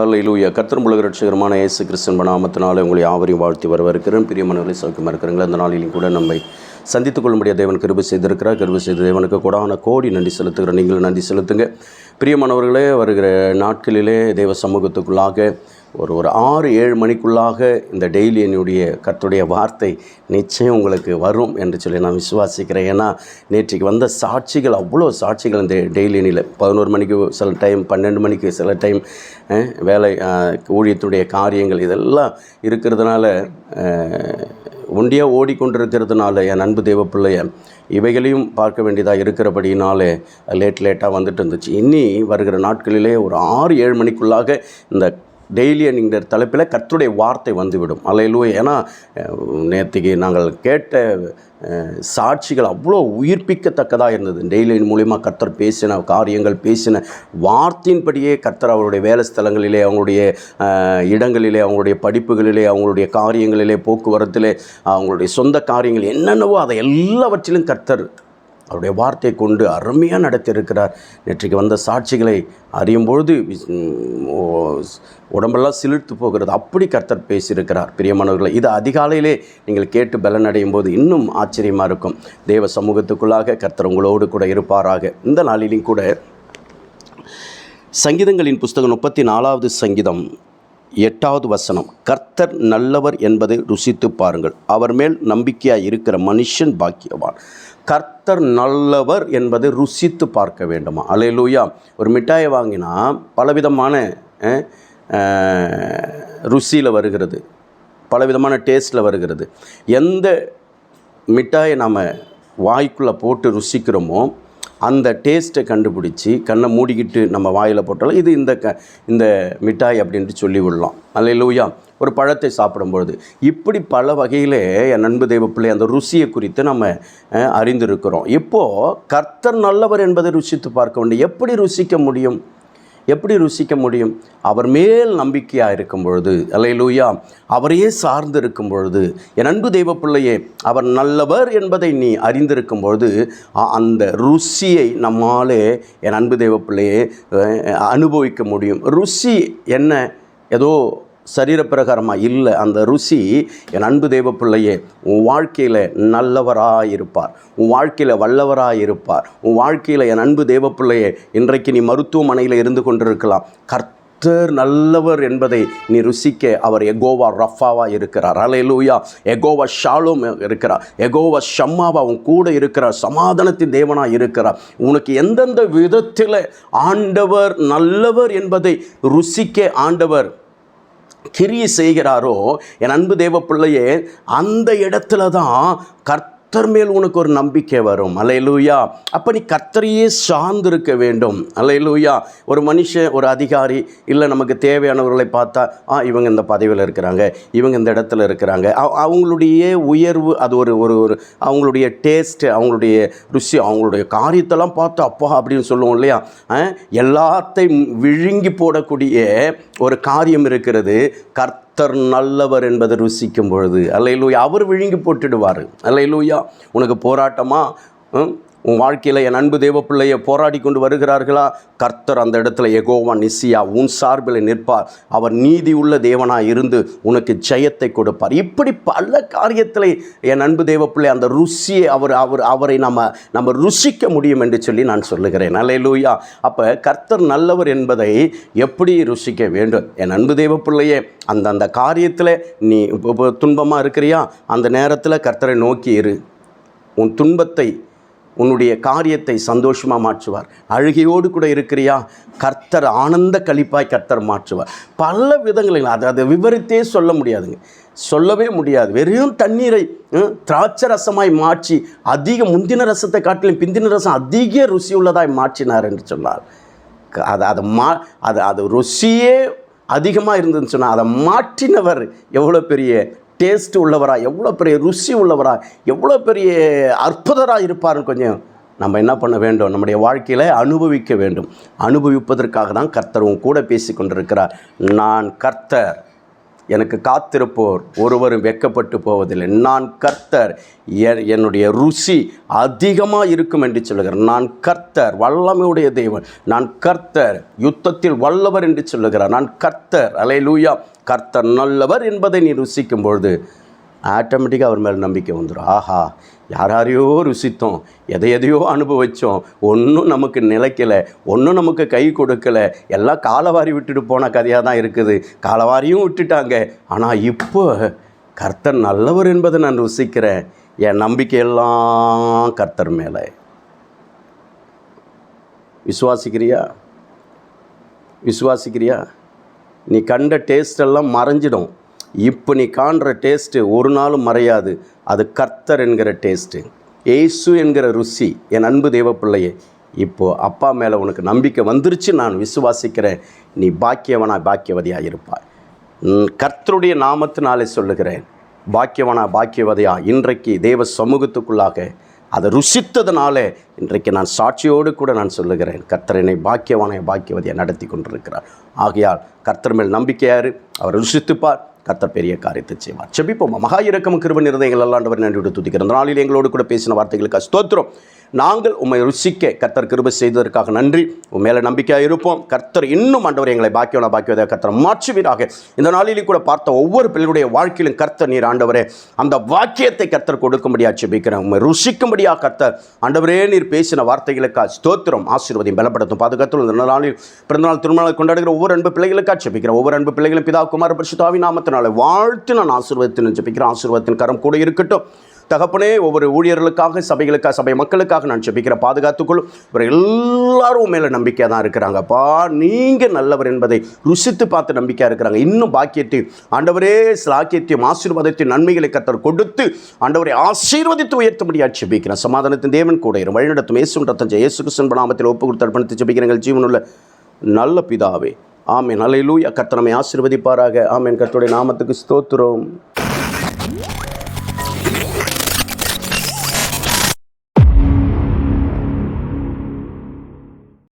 ஹalleluya கர்த்தர் உலக ரட்சகரமான இயேசு கிறிஸ்தன் நாமத்தினாலே உங்களை யாவரையும் வாழ்த்தி வரவேற்கிறேன். பிரியமானவர்களை சௌக்கியமாக இருக்கிறீங்களா அந்த நாளிலும் கூட நம்மை சந்தித்துக் கொள்ளும்படியாக தேவன் கிருபை செய்திருக்கிறார். கிருபை செய்த தேவனுக்கு கூடான கோடி நன்றி செலுத்துகிறேன். நீங்களும் நன்றி செலுத்துங்க. பிரியமானவர்களே வருகிற நாட்களிலே தேவ சமூகத்துக்குள்ளாக ஒரு ஒரு ஆறு ஏழு மணிக்குள்ளாக இந்த டெய்லி என்னுடைய கத்துடைய வார்த்தை நிச்சயம் உங்களுக்கு வரும் என்று சொல்லி நான் விசுவாசிக்கிறேன். ஏன்னா நேற்றுக்கு வந்த சாட்சிகள் அவ்வளோ சாட்சிகள் இந்த டெய்லி அணியில் பதினோரு மணிக்கு சில டைம் பன்னெண்டு மணிக்கு சில டைம் வேலை ஊழியத்துடைய காரியங்கள் இதெல்லாம் இருக்கிறதுனால ஒண்டியாக ஓடிக்கொண்டிருக்கிறதுனால என் அன்பு தேவ பிள்ளைய இவைகளையும் பார்க்க வேண்டியதாக இருக்கிறபடினாலே லேட் லேட்டாக வந்துட்டு இருந்துச்சு. இனி வருகிற நாட்களிலே ஒரு ஆறு ஏழு மணிக்குள்ளாக இந்த டெய்லி என்கிற தலைப்பில் கர்த்தருடைய வார்த்தை வந்துவிடும். அலையிலூ ஏன்னா நேற்றுக்கு நாங்கள் கேட்ட சாட்சிகள் அவ்வளோ உயிர்ப்பிக்கத்தக்கதாக இருந்தது. டெய்லியின் மூலிமா கர்த்தர் பேசின காரியங்கள் பேசின வார்த்தையின்படியே கர்த்தர் அவருடைய வேலை ஸ்தலங்களிலே அவங்களுடைய இடங்களிலே அவங்களுடைய படிப்புகளிலே அவங்களுடைய காரியங்களிலே போக்குவரத்திலே அவங்களுடைய சொந்த காரியங்கள் என்னென்னவோ அதை எல்லாவற்றிலும் கர்த்தர் அவருடைய வார்த்தை கொண்டு அருமையாக நடத்தியிருக்கிறார். நேற்றைக்கு வந்த சாட்சிகளை அறியும் பொழுது உடம்பெல்லாம் சிலிர்த்து போகிறது. அப்படி கர்த்தர் பேசியிருக்கிறார். பிரியமானவர்களை இது அதிகாலையிலே நீங்கள் கேட்டு பலனடையும் போது இன்னும் ஆச்சரியமாக இருக்கும். தேவ சமூகத்துக்குள்ளாக கர்த்தர் உங்களோடு கூட இருப்பாராக. இந்த நாளிலும் கூட சங்கீதங்களின் புஸ்தகம் முப்பத்தி நாலாவது சங்கீதம் எட்டாவது வசனம் கர்த்தர் நல்லவர் என்பதை ருசித்து பாருங்கள். அவர் மேல் நம்பிக்கையாக இருக்கிற மனுஷன் பாக்கியவான். கர்த்தர் நல்லவர் என்பதை ருசித்து பார்க்க வேண்டுமா? அலையலூயா ஒரு மிட்டாயை வாங்கினா பலவிதமான ருசியில் வருகிறது. பலவிதமான டேஸ்ட்டில் வருகிறது. எந்த மிட்டாயை நாம் வாய்க்குள்ளே போட்டு ருசிக்கிறோமோ அந்த டேஸ்ட்டை கண்டுபிடிச்சி கண்ணை மூடிக்கிட்டு நம்ம வாயில் போட்டாலும் இது இந்த க இந்த மிட்டாய் அப்படின்ட்டு சொல்லி விடலாம். அல்லையிலூயா ஒரு பழத்தை சாப்பிடும்பொழுது. இப்படி பல வகையில் என் நண்பு தெய்வ பிள்ளை அந்த ருசியை குறித்து நம்ம அறிந்திருக்கிறோம். இப்போது கர்த்தர் நல்லவர் என்பதை ருசித்து பார்க்க வேண்டும். எப்படி ருசிக்க முடியும்? எப்படி ருசிக்க முடியும்? அவர் மேல் நம்பிக்கையாக இருக்கும் பொழுது அல்லையிலூயா அவரையே சார்ந்து இருக்கும் பொழுது என் அன்பு தெய்வ பிள்ளையே அவர் நல்லவர் என்பதை நீ அறிந்திருக்கும் பொழுது அந்த ருசியை நம்மாலே என் அன்பு தெய்வ பிள்ளையே அனுபவிக்க முடியும். ருசி என்ன? ஏதோ சரீரப்பிரகாரமாக இல்லை அந்த ருசி என் அன்பு தெய்வ பிள்ளையே உன் வாழ்க்கையில் நல்லவராக இருப்பார் உன் வாழ்க்கையில் வல்லவராக இருப்பார் உன் வாழ்க்கையில் என் அன்பு தெய்வ பிள்ளையே இன்றைக்கு நீ மருத்துவமனையில் இருந்து கொண்டிருக்கலாம். கர்த்தர் நல்லவர் என்பதை நீ ருசிக்க அவர் எகோவா ரஃபாவா இருக்கிறார். அலையலூயா எகோவா ஷாலும் இருக்கிறார். எகோவா ஷம்மாவா உன் கூட இருக்கிறார். சமாதானத்தின் தேவனாக இருக்கிறார். உனக்கு எந்தெந்த விதத்தில் ஆண்டவர் நல்லவர் என்பதை ருசிக்க ஆண்டவர் கிரியை செய்கிறாரோ? என் அன்பு தேவ பிள்ளையே அந்த இடத்துல தான் கர்த்தர் மேல் உனக்கு ஒரு நம்பிக்கை வரும். அலையலூயா அப்போ நீ கர்த்தரையே சார்ந்திருக்க வேண்டும். அலையலூயா ஒரு மனுஷன் ஒரு அதிகாரி இல்லை நமக்கு தேவையானவர்களை பார்த்தா ஆ இவங்க இந்த பதவியில் இருக்கிறாங்க. இவங்க இந்த இடத்துல இருக்கிறாங்க. அவங்களுடைய உயர்வு அது ஒரு ஒரு ஒரு அவங்களுடைய டேஸ்ட்டு அவங்களுடைய ருசி அவங்களுடைய காரியத்தெல்லாம் பார்த்து அப்பா அப்படின்னு சொல்லுவோம் இல்லையா? எல்லாத்தையும் விழுங்கி போடக்கூடிய ஒரு காரியம் இருக்கிறது. கர்த்தர் நல்லவர் என்பதை ருசிக்கும் பொழுது அல்லையிலூயா அவர் விழுங்கி போட்டுடுவார். அல்லையிலூயா உனக்கு போராட்டமாக உன் வாழ்க்கையில் என் அன்பு தேவ பிள்ளையை போராடி கொண்டு வருகிறார்களா? கர்த்தர் அந்த இடத்துல எகோவா நிசியா உன் சார்பில் நிற்பார். அவர் நீதி உள்ள தேவனாக இருந்து உனக்கு ஜெயத்தை கொடுப்பார். இப்படி பல காரியத்தில் என் அன்பு தேவ பிள்ளை அந்த ருசியை அவர் அவர் அவரை நம்ம நம்ம ருசிக்க முடியும் என்று சொல்லி நான் சொல்லுகிறேன். அல்லேலூயா. அப்போ கர்த்தர் நல்லவர் என்பதை எப்படி ருசிக்க வேண்டும்? என் அன்பு தேவ பிள்ளையே காரியத்தில் நீ இப்போ துன்பமாக இருக்கிறியா? அந்த நேரத்தில் கர்த்தரை நோக்கி இரு. உன் துன்பத்தை உன்னுடைய காரியத்தை சந்தோஷமாக மாற்றுவார். அழுகையோடு கூட இருக்கிறியா? கர்த்தர் ஆனந்த கழிப்பாய் கர்த்தர் மாற்றுவார். பல விதங்களில் அதை அதை விவரித்தே சொல்ல முடியாதுங்க. சொல்லவே முடியாது. வெறும் தண்ணீரை ம், திராட்சை ரசமாய் மாற்றி அதிக முந்தின ரசத்தை காட்டிலும் பிந்தின ரசம் அதிக ருசி உள்ளதாய் மாற்றினார் என்று சொன்னார். க- அது அதை மா அது அது ருசியே அதிகமாக இருந்ததுன்னு சொன்னால் அதை மாற்றினவர் எவ்வளோ பெரிய டேஸ்ட் உள்ளவரா எவ்வளோ பெரிய ருசி உள்ளவரா எவ்வளோ பெரிய அற்புதராக இருப்பார் கொஞ்சம். நம்ம என்ன பண்ண வேண்டும்? நம்முடைய வாழ்க்கையில் அனுபவிக்க வேண்டும். அனுபவிப்பதற்காக தான் கர்த்தர் உன் கூட பேசி கொண்டிருக்கிறார் நான் கர்த்தர். எனக்கு காத்திருப்போர் ஒருவரும் வெக்கப்பட்டு போவதில்லை. நான் கர்த்தர். என்னுடைய ருசி அதிகமாக இருக்கும் என்று சொல்லுகிறார். நான் கர்த்தர் வல்லமையுடைய தெய்வன் நான் கர்த்தர் யுத்தத்தில் வல்லவர் என்று சொல்லுகிறார். நான் கர்த்தர். அலை லூயா கர்த்தர் நல்லவர் என்பதை நீ ருசிக்கும் பொழுது ஆட்டோமேட்டிக்காக அவர் மேலே நம்பிக்கை வந்துடும் ஆஹா. யாராரையோ யாரையோ ருசித்தோம் எதை எதையோ அனுபவித்தோம் ஒன்றும் நமக்கு நிலைக்கலை ஒன்றும் நமக்கு கை கொடுக்கலை. எல்லாம் காலவாரி விட்டுட்டு போன கதையாக தான் இருக்குது. காலவாரியும் விட்டுட்டாங்க. ஆனால் இப்போ கர்த்தர் நல்லவர் என்பதை நான் ருசிக்கிறேன். என் நம்பிக்கையெல்லாம் கர்த்தர் மேலே. விசுவாசிக்கிறியா? விசுவாசிக்கிறியா? நீ கண்ட டேஸ்டெல்லாம் மறைஞ்சிடும். இப்போ நீ காண்ற டேஸ்ட்டு ஒரு நாளும் மறையாது. அது கர்த்தர் என்கிற டேஸ்ட்டு ஏசு என்கிற ருசி என் அன்பு தெய்வ பிள்ளையே இப்போது அப்பா மேலே உனக்கு நம்பிக்கை வந்துருச்சு நான் விசுவாசிக்கிறேன். நீ பாக்கியவனா பாக்கியவதியாக இருப்பாய் கர்த்தருடைய நாமத்தினாலே சொல்லுகிறேன். பாக்கியவனா பாக்கியவதையா இன்றைக்கு தேவ சமூகத்துக்குள்ளாக அதை ருசித்ததுனால இன்றைக்கு நான் சாட்சியோடு கூட நான் சொல்லுகிறேன். கர்த்தரனை என்னை பாக்கியவானை பாக்கியவதியை நடத்தி கொண்டிருக்கிறார். ஆகையால் கர்த்தர் மேல் நம்பிக்கையாரு அவர் ருசித்துப்பார். கத்த பெரிய காரியத்தை செய்வார். செபிப்போம் மகா இறக்கம் கிருப எங்கள் அல்லாண்டவர் நன்றி துதிக்கிற நாளில் எங்களோடு கூட பேசின வார்த்தைகளுக்கு ஸ்தோத்திரம். நாங்கள் உம்மை ருசிக்க கர்த்தர் கிருபை செய்ததற்காக நன்றி. உன் மேலே நம்பிக்கையாக இருப்போம். கர்த்தர் இன்னும் ஆண்டவர் எங்களை பாக்கியவனா பாக்கியவதை கர்த்தர் மாற்றுவீராக. இந்த நாளிலே கூட பார்த்த ஒவ்வொரு பிள்ளைகளுடைய வாழ்க்கையிலும் கர்த்தர் நீர் ஆண்டவரே அந்த வாக்கியத்தை கர்த்தர் கொடுக்கும்படியாக செபிக்கிறேன் உண்மை ருசிக்கும்படியாக கர்த்தர் ஆண்டவரே நீர் பேசின வார்த்தைகளுக்கா ஸ்தோத்திரம் ஆசீர்வதியும் பலப்படுத்தும். பாதுகாத்தும் இந்த நாளில் பிறந்தநாள் திருமணம் கொண்டாடுகிற ஒவ்வொரு அன்பு பிள்ளைகளுக்கா செபிக்கிறேன் ஒவ்வொரு அன்பு பிள்ளைகளும் பிதா குமார பரிசுத்தாவி நாமத்தினால வாழ்த்து. நான் ஆசீர்வதித்து ஜெபிக்கிறேன். ஆசீர்வாதத்தின் கரம் கூட இருக்கட்டும். தகப்பனே ஒவ்வொரு ஊழியர்களுக்காக சபைகளுக்காக சபை மக்களுக்காக நான் செபிக்கிற பாதுகாத்துக்கொள்ளும் இவர் எல்லாரும் மேலே நம்பிக்கையாக தான் இருக்கிறாங்கப்பா நீங்கள் நல்லவர் என்பதை ருசித்து பார்த்து நம்பிக்கையாக இருக்கிறாங்க. இன்னும் பாக்கியத்தையும் ஆண்டவரே சாக்கியத்தையும் ஆசீர்வாதத்தையும் நன்மைகளை கத்தர் கொடுத்து ஆண்டவரை ஆசீர்வதித்து உயர்த்தும்படியாக செபிக்கிறேன் சமாதானத்தின் தேவன் கூட இரு. வழிநடத்தும் இயேசு ரத்தம் இயேசு கிருஷ்ணன் நாமத்தில் ஒப்பு கொடுத்து அர்ப்பணித்து ஜெபிக்கிறேன் ஜீவனுள்ள நல்ல பிதாவே. ஆமேன். அலையிலூயா கர்த்தர் கத்தனமை ஆசிர்வதிப்பாராக. ஆமேன். கர்த்தருடைய நாமத்துக்கு ஸ்தோத்திரம்.